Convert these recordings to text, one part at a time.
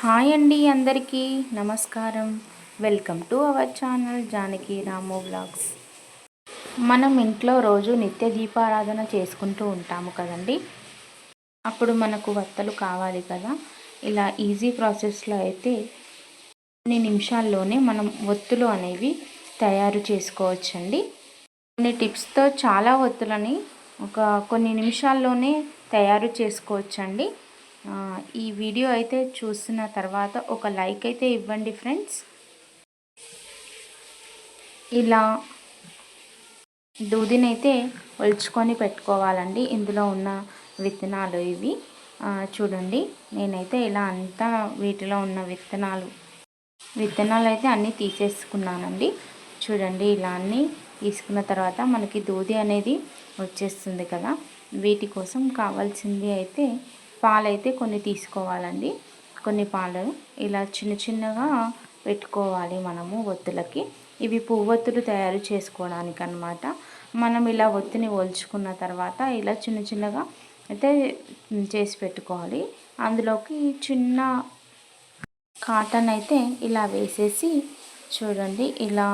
Hi అండి అందరికీ నమస్కారం. Welcome to our channel Janaki Ramu blogs మనం ఇంట్లో రోజు నిత్య దీపారాధన చేసుకుంటూ ఉంటాము కదండి. అప్పుడు మనకు వత్తలు కావాలి కదా. ఇలా ఈజీ ప్రాసెస్లో అయితే కొన్ని నిమిషాల్లోనే మనం ఒత్తులు అనేవి తయారు చేసుకోవచ్చండి. కొన్ని టిప్స్తో చాలా ఒత్తులని ఒక కొన్ని నిమిషాల్లోనే తయారు చేసుకోవచ్చండి. ఈ వీడియో అయితే చూసిన తర్వాత ఒక లైక్ అయితే ఇవ్వండి ఫ్రెండ్స్. ఇలా దూదినైతే ఒలుచుకొని పెట్టుకోవాలండి. ఇందులో ఉన్న విత్తనాలు ఇవి. చూడండి నేనైతే ఇలా అంతా వీటిలో ఉన్న విత్తనాలు విత్తనాలు అయితే అన్నీ తీసేసుకున్నానండి. చూడండి ఇలా అన్నీ తీసుకున్న తర్వాత మనకి దూది అనేది వచ్చేస్తుంది కదా. వీటి కోసం కావాల్సింది అయితే పాలైతే కొన్ని తీసుకోవాలండి. కొన్ని పాలు ఇలా చిన్న చిన్నగా పెట్టుకోవాలి మనము ఒత్తులకి. ఇవి పువ్వొత్తులు తయారు చేసుకోవడానికి అన్నమాట మనం ఇలా ఒత్తిని ఒలుచుకున్న తర్వాత ఇలా చిన్న చిన్నగా అయితే చేసి పెట్టుకోవాలి. అందులోకి చిన్న కాటన్ అయితే ఇలా వేసేసి చూడండి ఇలా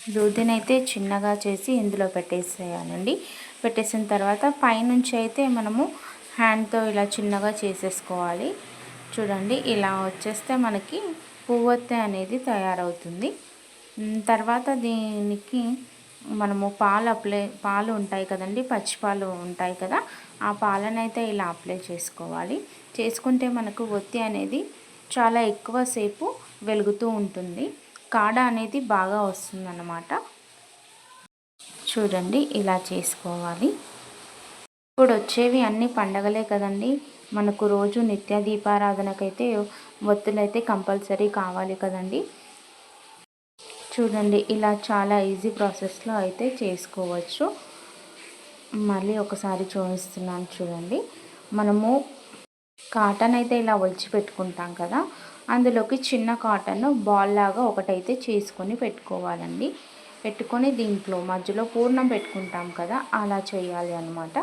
దూదినైతే చిన్నగా చేసి ఇందులో పెట్టేసేయాలండి. పెట్టేసిన తర్వాత పైనుంచి అయితే మనము హ్యాండ్తో ఇలా చిన్నగా చేసేసుకోవాలి. చూడండి ఇలా వచ్చేస్తే మనకి పువ్వొత్తె అనేది తయారవుతుంది. తర్వాత దీనికి మనము పాలు అప్లై పాలు ఉంటాయి కదండి పచ్చి పాలు ఉంటాయి కదా ఆ పాలనైతే ఇలా అప్లై చేసుకోవాలి. చేసుకుంటే మనకు ఒత్తి అనేది చాలా ఎక్కువసేపు వెలుగుతూ ఉంటుంది. కాడ అనేది బాగా వస్తుందన్నమాట. చూడండి ఇలా చేసుకోవాలి. ఇప్పుడు వచ్చేవి అన్ని పండగలే కదండి. మనకు రోజు నిత్య దీపారాధనకైతే ఒత్తులైతే కంపల్సరీ కావాలి కదండి. చూడండి ఇలా చాలా ఈజీ ప్రాసెస్లో అయితే చేసుకోవచ్చు. మళ్ళీ ఒకసారి చూపిస్తున్నాను చూడండి. మనము కాటన్ అయితే ఇలా ఒలిచి పెట్టుకుంటాం కదా. అందులోకి చిన్న కాటన్ బాల్ లాగా ఒకటైతే చేసుకొని పెట్టుకోవాలండి. పెట్టుకొని దీంట్లో మధ్యలో పూర్ణం పెట్టుకుంటాం కదా అలా చేయాలి అనమాట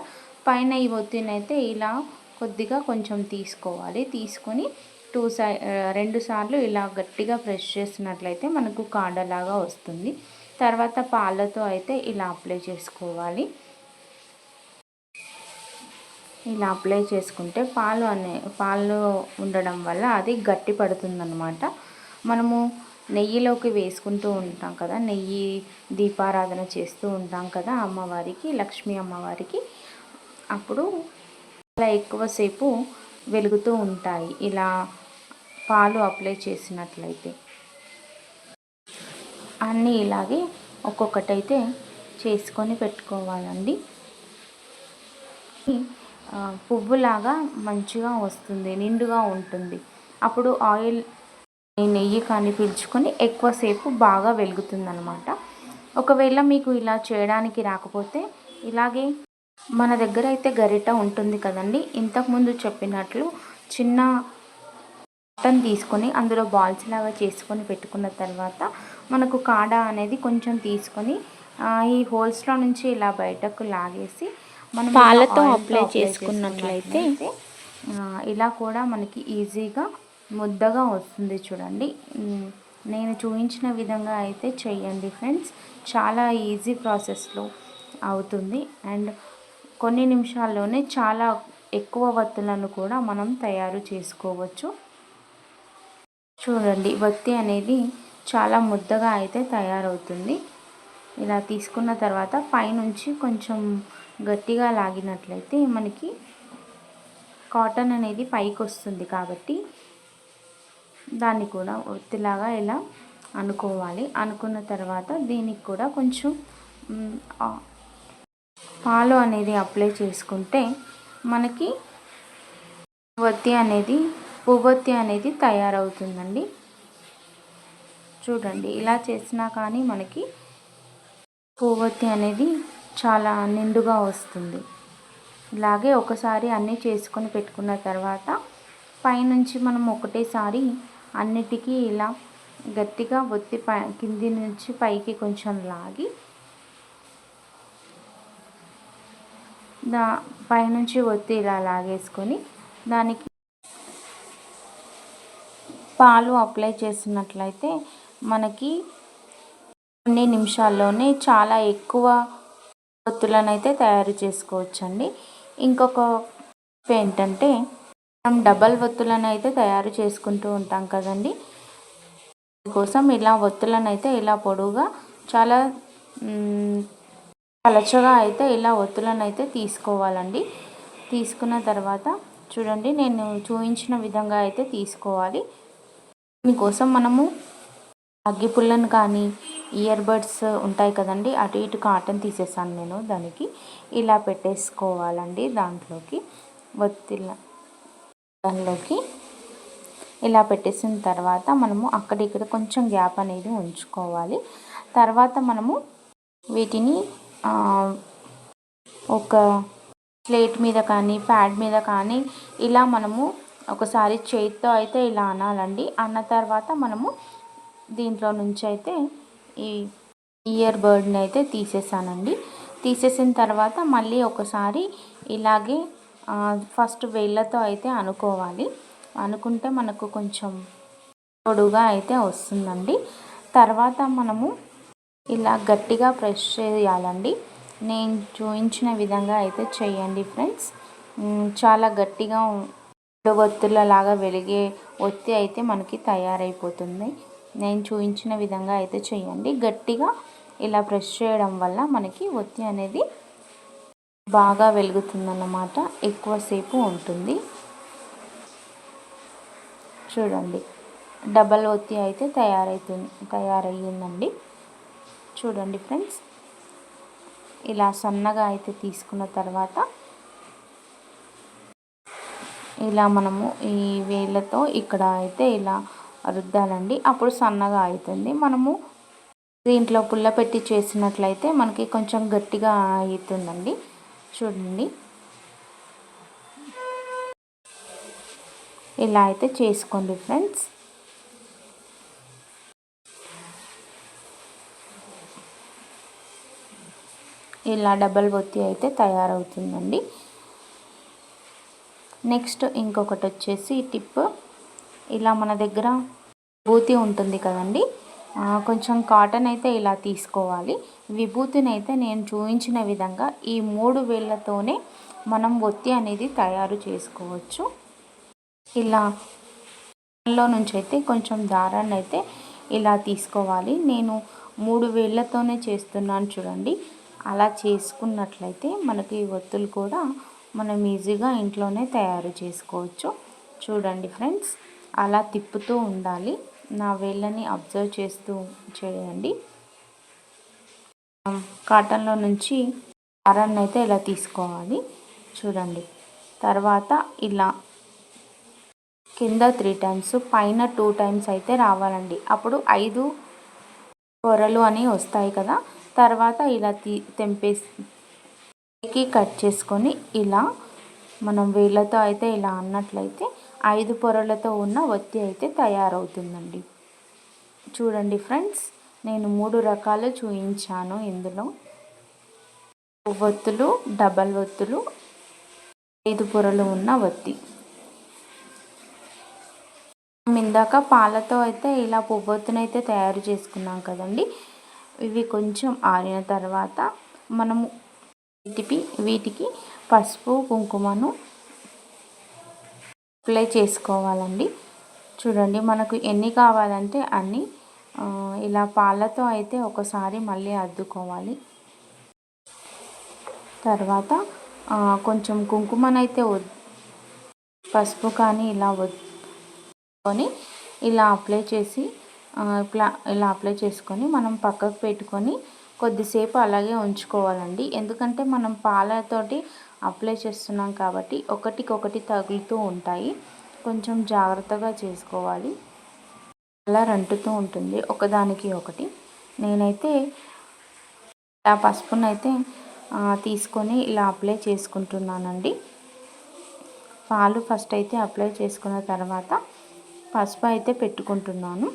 పైన ఈ ఒత్తినైతే ఇలా కొద్దిగా కొంచెం తీసుకోవాలి. తీసుకొని టూ సై రెండు సార్లు ఇలా గట్టిగా ప్రెస్ చేసినట్లయితే మనకు కాడలాగా వస్తుంది. తర్వాత పాలతో అయితే ఇలా అప్లై చేసుకోవాలి. ఇలా అప్లై చేసుకుంటే పాలు అనే పాలు ఉండడం వల్ల అది గట్టి పడుతుందన్నమాట. మనము నెయ్యిలోకి వేసుకుంటూ ఉంటాం కదా నెయ్యి దీపారాధన చేస్తూ ఉంటాం కదా అమ్మవారికి లక్ష్మీ అమ్మవారికి. అప్పుడు చాలా ఎక్కువసేపు వెలుగుతూ ఉంటాయి ఇలా పాలు అప్లై చేసినట్లయితే. అన్నీ ఇలాగే ఒక్కొక్కటైతే చేసుకొని పెట్టుకోవాలండి. పువ్వులాగా మంచిగా వస్తుంది నిండుగా ఉంటుంది. అప్పుడు ఆయిల్ నెయ్యి కానీ పీల్చుకొని ఎక్కువసేపు బాగా వెలుగుతుందనమాట ఒకవేళ మీకు ఇలా చేయడానికి రాకపోతే ఇలాగే మన దగ్గర అయితే గరిట ఉంటుంది కదండి. ఇంతకుముందు చెప్పినట్లు చిన్న మటన్ తీసుకొని అందులో బాల్స్ లాగా చేసుకొని పెట్టుకున్న తర్వాత మనకు కాడ అనేది కొంచెం తీసుకొని ఈ హోల్స్లో నుంచి ఇలా బయటకు లాగేసి మనం పాలతో అప్లై చేసుకున్నట్లయితే ఇలా కూడా మనకి ఈజీగా ముద్దగా వస్తుంది చూడండి. నేను చూపించిన విధంగా అయితే చెయ్యండి ఫ్రెండ్స్. చాలా ఈజీ ప్రాసెస్లో అవుతుంది. అండ్ కొన్ని నిమిషాల్లోనే చాలా ఎక్కువ వత్తులను కూడా మనం తయారు చేసుకోవచ్చు. చూడండి వత్తి అనేది చాలా ముద్దగా అయితే తయారవుతుంది. ఇలా తీసుకున్న తర్వాత పైనుంచి కొంచెం గట్టిగా లాగినట్లయితే మనకి కాటన్ అనేది పైకి వస్తుంది కాబట్టి దాన్ని కూడా ఒత్తిలాగా ఇలా అనుకోవాలి. అనుకున్న తర్వాత దీనికి కూడా కొంచెం పాలు అనేది అప్లై చేసుకుంటే మనకి ఒత్తి అనేది పువ్వొత్తి అనేది తయారవుతుందండి. చూడండి ఇలా చేసినా కానీ మనకి కొవ్వొత్తి అనేది చాలా నిండుగా వస్తుంది. ఇలాగే ఒకసారి అన్నీ చేసుకొని పెట్టుకున్న తర్వాత పైనుంచి మనం ఒకటేసారి అన్నిటికీ ఇలా గట్టిగా ఒత్తి పై కింది నుంచి పైకి కొంచెం లాగి దా పైనుంచి ఒత్తి ఇలా లాగేసుకొని దానికి పాలు అప్లై చేసినట్లయితే మనకి కొన్ని నిమిషాల్లోనే చాలా ఎక్కువ ఒత్తులను అయితే తయారు చేసుకోవచ్చండి. ఇంకొక ఏంటంటే మనం డబల్ ఒత్తులను అయితే తయారు చేసుకుంటూ ఉంటాం కదండి. కోసం ఇలా ఒత్తులను అయితే ఇలా పొడవుగా చాలా పలచగా అయితే ఇలా ఒత్తులను అయితే తీసుకోవాలండి. తీసుకున్న తర్వాత చూడండి నేను చూపించిన విధంగా అయితే తీసుకోవాలి. దీనికోసం మనము అగ్గిపుల్లను కానీ ఇయర్ బడ్స్ ఉంటాయి కదండి అటు ఇటు కాటన్ తీసేసాను నేను దానికి. ఇలా పెట్టేసుకోవాలండి దాంట్లోకి ఒత్తిళ్ళ దానిలోకి ఇలా పెట్టేసిన తర్వాత మనము అక్కడ ఇక్కడ కొంచెం గ్యాప్ అనేది ఉంచుకోవాలి. తర్వాత మనము వీటిని ఒక ప్లేట్ మీద కానీ ప్యాడ్ మీద కానీ ఇలా మనము ఒకసారి చేతితో అయితే ఇలా అనాలండి. అన్న తర్వాత మనము దీంట్లో నుంచి అయితే ఈ ఇయర్ బర్డ్ని అయితే తీసేసానండి. తీసేసిన తర్వాత మళ్ళీ ఒకసారి ఇలాగే ఫస్ట్ వేళ్ళతో అయితే అనుకోవాలి. అనుకుంటే మనకు కొంచెం పొడుగా అయితే వస్తుందండి. తర్వాత మనము ఇలా గట్టిగా ప్రెస్ చేయాలండి. నేను చూపించిన విధంగా అయితే చేయండి ఫ్రెండ్స్. చాలా గట్టిగా ఒత్తులలాగా వెలిగే ఒత్తి అయితే మనకి తయారైపోతుంది. నేను చూపించిన విధంగా అయితే చేయండి. గట్టిగా ఇలా ప్రెస్ చేయడం వల్ల మనకి ఒత్తి అనేది బాగా వెలుగుతుందన్నమాట. ఎక్కువసేపు ఉంటుంది. చూడండి. డబల్ ఒత్తి అయితే తయారైతుంది తయారయ్యిందండి. చూడండి ఫ్రెండ్స్. ఇలా సన్నగా అయితే తీసుకున్న తర్వాత ఇలా మనము ఈ వేళ్ళతో ఇక్కడ అయితే ఇలా రుద్దాలండి అప్పుడు సన్నగా అవుతుంది మనము దీంట్లో పుల్ల పెట్టి చేసినట్లయితే మనకి కొంచెం గట్టిగా అవుతుందండి చూడండి. ఇలా అయితే చేసుకోండి ఫ్రెండ్స్. ఇలా డబల్ బొత్తి అయితే తయారవుతుందండి. నెక్స్ట్ ఇంకొకటి వచ్చేసి టిప్. ఇలా మన దగ్గర విభూతి ఉంటుంది కదండి. కొంచెం కాటన్ అయితే ఇలా తీసుకోవాలి. విభూతిని అయితే నేను చూపించిన విధంగా ఈ మూడు వేళ్ళతోనే మనం ఒత్తి అనేది తయారు చేసుకోవచ్చు. ఇలా లో నుంచి అయితే కొంచెం దారాన్ని అయితే ఇలా తీసుకోవాలి. నేను మూడు వేళ్ళతోనే చేస్తున్నాను చూడండి. అలా చేసుకున్నట్లయితే మనకి ఒత్తులు కూడా మనం ఈజీగా ఇంట్లోనే తయారు చేసుకోవచ్చు. చూడండి ఫ్రెండ్స్ అలా తిప్పుతూ ఉండాలి. నా వేళ్ళని అబ్జర్వ్ చేస్తూ చేయండి. కాటన్లో నుంచి దారాన్ని అయితే ఇలా తీసుకోవాలి. చూడండి. తర్వాత ఇలా కింద త్రీ టైమ్స్ పైన టూ టైమ్స్ అయితే రావాలండి. అప్పుడు ఐదు పొరలు అని వస్తాయి కదా. తర్వాత ఇలా తీ తెంపేసి కట్ చేసుకొని ఇలా మనం వేళ్ళతో అయితే ఇలా అన్నట్లయితే ఐదు పొరలతో ఉన్న ఒత్తి అయితే తయారవుతుందండి. చూడండి ఫ్రెండ్స్ నేను మూడు రకాలు చూపించాను ఇందులో. ఒత్తులు డబల్ ఒత్తులు ఐదు పొరలు ఉన్న ఒత్తి ఇందాక పాలతో అయితే ఇలా పువ్వొత్తునైతే తయారు చేసుకున్నాం కదండి. ఇవి కొంచెం ఆరిన తర్వాత మనము వీటికి వీటికి పసుపు కుంకుమను అప్లై చేసుకోవాలండి. చూడండి మనకు ఎన్ని కావాలంటే అన్ని ఇలా పాలతో అయితే ఒకసారి మళ్ళీ అద్దుకోవాలి. తర్వాత కొంచెం కుంకుమనైతే పసుపు కానీ ఇలా వద్దుకొని ఇలా అప్లై చేసి ఇట్లా ఇలా అప్లై చేసుకొని మనం పక్కకు పెట్టుకొని కొద్దిసేపు అలాగే ఉంచుకోవాలండి. ఎందుకంటే మనం పాలతోటి అప్లై చేస్తున్నాం కాబట్టి ఒకటికొకటి తగులుతూ ఉంటాయి. కొంచెం జాగ్రత్తగా చేసుకోవాలి. అలా రంటుతూ ఉంటుంది. ఒకదానికి ఒకటి. నేనైతే ఆ పసుపునైతే తీసుకొని ఇలా అప్లై చేసుకుంటున్నానండి. పాలు ఫస్ట్ అయితే అప్లై చేసుకున్న తర్వాత పసుపు అయితే పెట్టుకుంటున్నాను.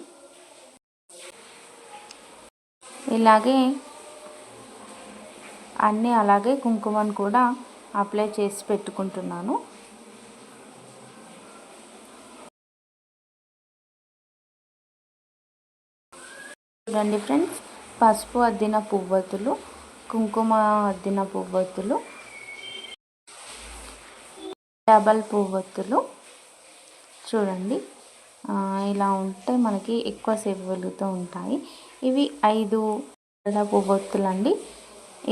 ఇలాగే అన్నీ అలాగే కుంకుమను కూడా అప్లై చేసి పెట్టుకుంటున్నాను. చూడండి ఫ్రెండ్స్ పసుపు అద్దిన పువ్వొత్తులు కుంకుమ అద్దిన పువ్వొత్తులు డబల్ పువ్వొత్తులు చూడండి ఇలా ఉంటే మనకి ఎక్కువ సేపు వెలుగుతూ ఉంటాయి. ఇవి ఐదు పువ్వొత్తులు అండి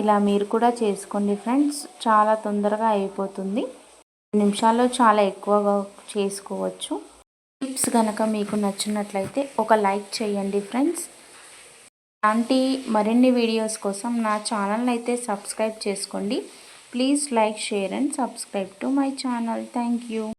ఇలా మీరు కూడా చేసుకోండి ఫ్రెండ్స్. చాలా తొందరగా అయిపోతుంది. నిమిషాల్లో చాలా ఎక్కువగా చేసుకోవచ్చు. టిప్స్ కనుక మీకు నచ్చినట్లయితే ఒక లైక్ చేయండి ఫ్రెండ్స్. అలాంటి మరిన్ని వీడియోస్ కోసం నా ఛానల్ అయితే సబ్స్క్రైబ్ చేసుకోండి. Please like share and subscribe to my channel. Thank you.